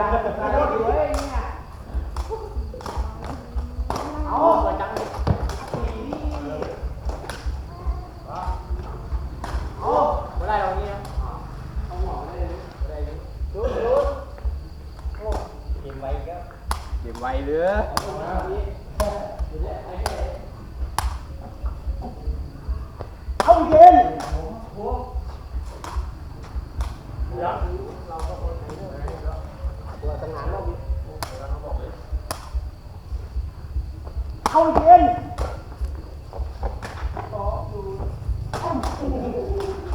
เอาจังเอาไม่ได้ตรงนี้นะเตัวไม่ได้ไม่ได้รู้รู้โอ้เก็บไว้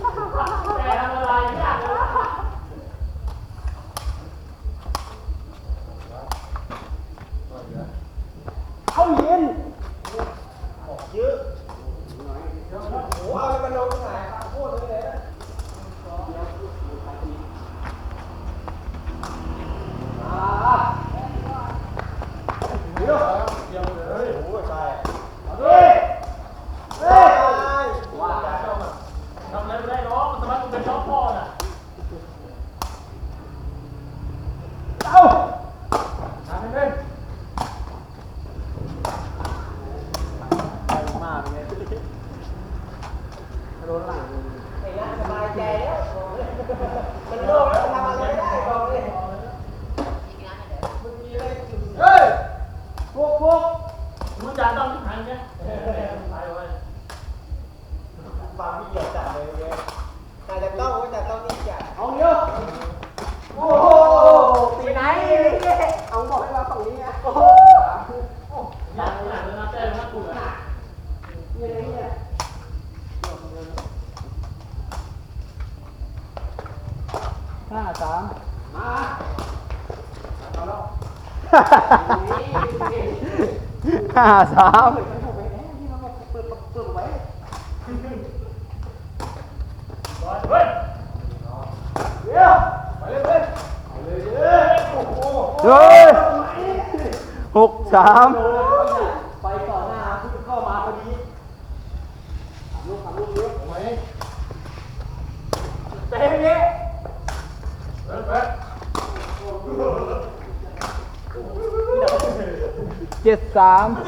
ก็เก็บไว้เหลือเอาเย็นเข้าเย็น ทำอะไรไม่ได้น้องสมัครกูเป็นน้องพ่อน่ะ เอา ทำให้เป็น มากเลยโดนหลังไอ้นะสบายใจแล้วมันโล่งแล้วทำอะไรไม่ได้บอกเลยเฮ้ยพวกพวก มึงจะต้องหันเนี่ยไปไว้ ฟังพี่เกียรจัดเลยเนี่ยแต่จะต้องก็จะต้องนี่จัดเอาเยอะโอ้โหตีไหนเอาบอกให้มาฝั่งนี้อะโอ้โห อยากหนักเลยนะเต้นนะกูอะ เนี่ยเนี่ย ห้าสามมาห้าสามเฮ้ยเดี๋ยวไปเลยเว้ยเอาเลยเว้ยโอ้โหเฮ้ยหกสาม ไปก่อนหน้าคุณเข้ามาพอดีลูกทำลูกเยอะไหมเต็มเงี้ย เจ็ดสามเ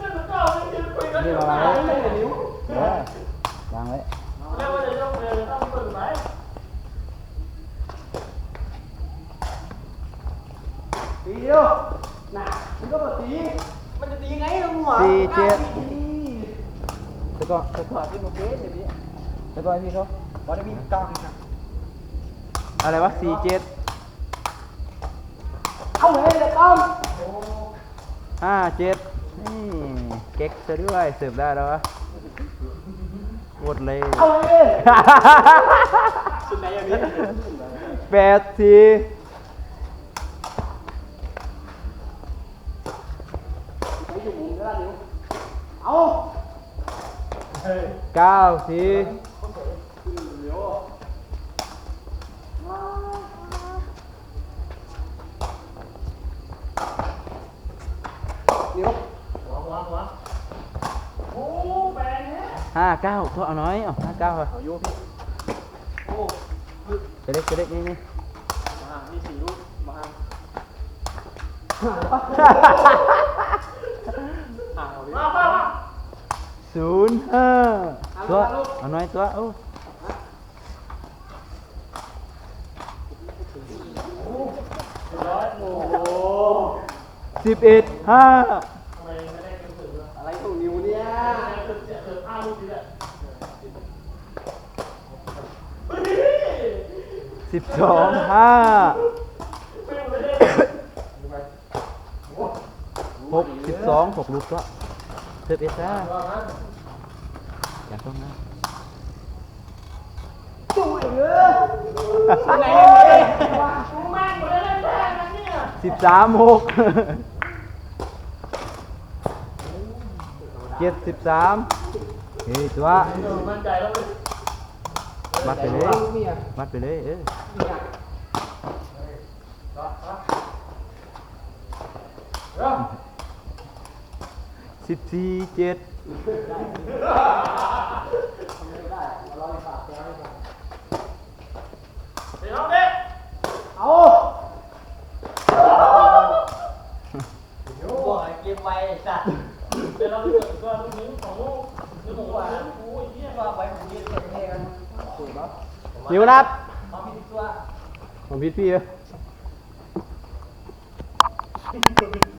ล่นตะก้าเล่นเกมคุยกันนี่เดี๋ยวมามาไว้เล่นเออวางไว้เล่นว่าจะยกเลยต้องเปิดไหมตีเดียวน่ะมันก็มาตี มันจะตียังไงล่ะมึงหรอสี่เจ็ดตีแล้วก็แล้วก็ที่มันเบสแบบนี้แล้วก็ให้พี่เขาบอลมีกล้องนะ อะไรวะสี่เจ็ดเอาเลยเลยต้อมห้าเจ็ดนี่เก๊กซะด้วยเสิร์ฟได้แล้ววะหมดเลยเอาเลยสุดไหนอย่างนี้แปดสี่ไปอยู่มุมก็ได้นิ้วเอาเก้าสี่ 59thôi เอาน้อยเอา 59thôi เอาอยู่พี่โอ้ลึกเล็กเล็กนี่นี่มาหามีสี่ลูกมาหาอ่าเอาดิมามามาศูนย์ห้าตัวเอาน้อยตัวโอ้สิบเอ็ดห้า สิบสองห้าหกสิบสองหกลูกตัวสิบเอ็ดห้าอย่าต้องนะจุ้ยเลยไหนมึงแม่งหมดเลยเล่นแพ้นะเนี่ยสิบสามหกเจ็ดสิบสามเฮ้ยตัวมั่นใจแล้ วัดไปเลยวัดไปเลยเออสิบสี่เจ็ดเดี๋ยวน้องเด็กเอา หิวนะครับผมพิดพี่เออ